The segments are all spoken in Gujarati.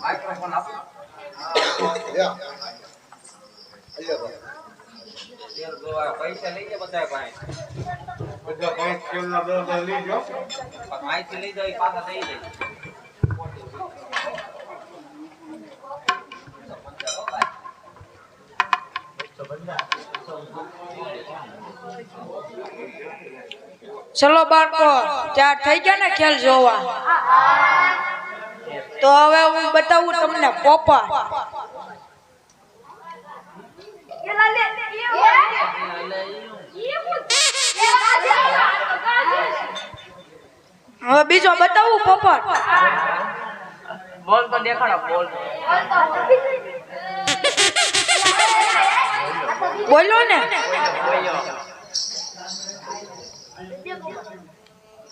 માઇક્રોફોન આપો પૈસા લઈ ચલો બાળકો ચાર થઈ ગયા ને ખેલ જોવા? તો હવે હું બતાવું તમને પોપા હવે બીજો બતાવું પોપટ બોલ તો દેખાડો બોલ. બોલો ને.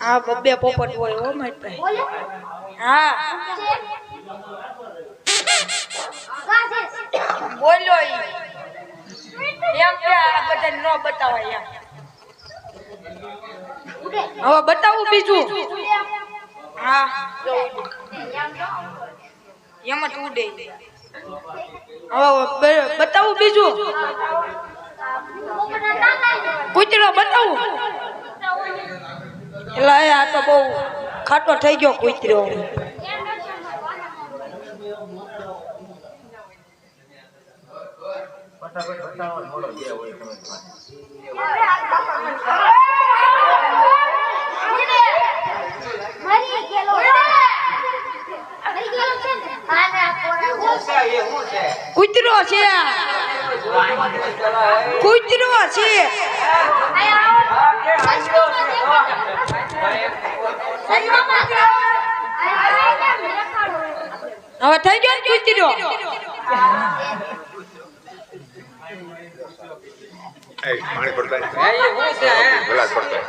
હા બબ્બે પોપટ હોય હો મારી પાસે. હા. બોલો એમ કે આ બધાને ન બતાવાય એમ. હવે બતાવું બીજું? હા. જો એમ જ ઉડે. હવે બતાવું બીજું? કૂતરો બતાવું? એટલે આ તો બહુ ખાટો થઈ ગયો કૂતરો. એ શું છે. કૂતરો છે. કૂતરો છે હવે થઈ ગયો ને એ, પાણી પડતા? ગલાસ છે?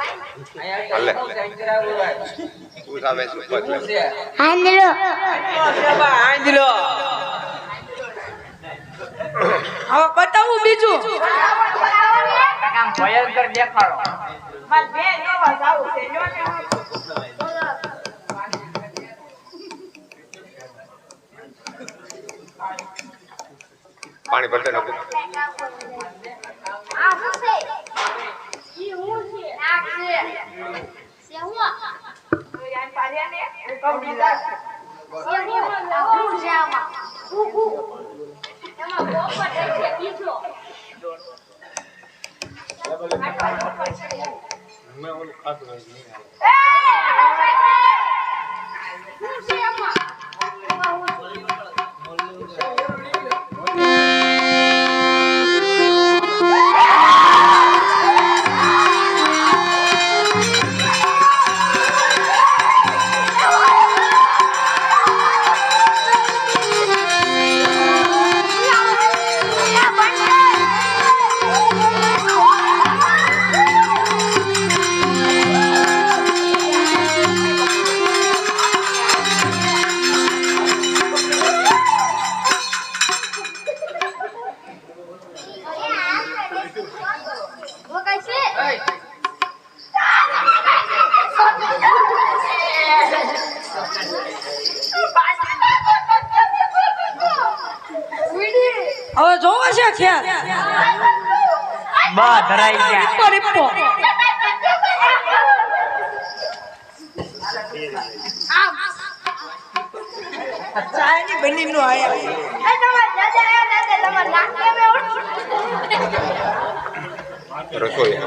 હવે બતાવું બીજું. ભયંકર દેખાડો. પડતા નથી. મેં ઓલું હોય નહીં હવે જોવો છે ખેલ બા ધરાઈ ગયા. રીપો રીપો. ચાયની બની નો આયા થઈ ગયો વીડીઓ જાય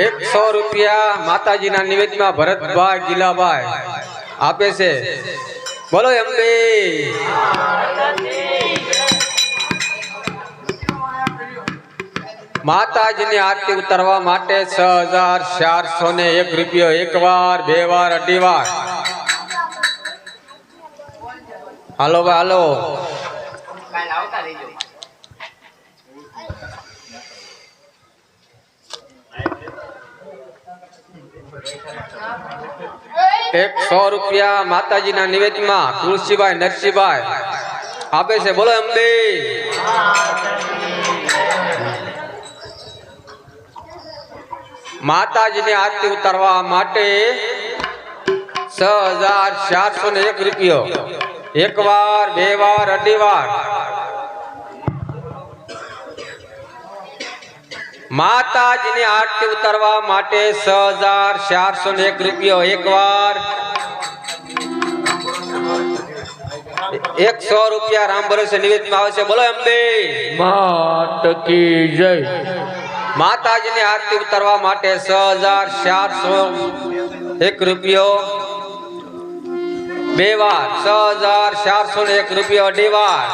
એકસો રૂપિયા માતાજીના નિવેદનમાં ભરતભાઈ ગીલાભાઈ આપે છે. બોલો અંબે માતાજીની આરતી ઉતારવા માટે છ હજાર ચારસો ને એક રૂપિયો એક વાર, બે વાર, અઢી વાર. હાલો ભાઈ, હાલો. એકસો રૂપિયા માતાજીના નિવેદનમાં તુલસીભાઈ નરસિંહભાઈ આપે છે, બોલો અંબે માતાજીની આરતી ઉતારવા માટે છ હજાર ચારસો ને એક રૂપિયો. એક વાર, બે વાર, અઢી વાર. માતાજીની આરતી ઉતારવા માટે છ હજાર ચારસો ને એક રૂપિયો. એક વાર, એકસો રૂપિયા રામ ભરોસે નિવેદનમાં આવે છે. બોલો એમને માત કી જય. માતાજીની આરતી ઉતારવા માટે છ હજાર ચારસો એક રૂપિયો બે વાર છ હજાર ચારસો ને એક રૂપિયો અઢી વાર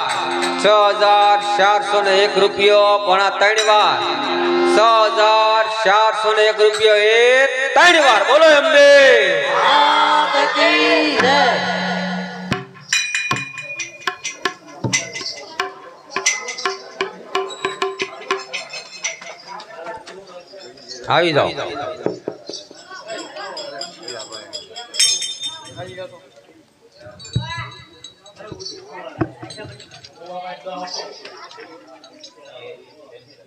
છ હજાર ચારસો ને એક રૂપિયો પોણા ત્રણ વાર, છ હજાર ચારસો ને એક રૂપિયો એ ત્રણ વાર. બોલો એમને આવી જાઓ.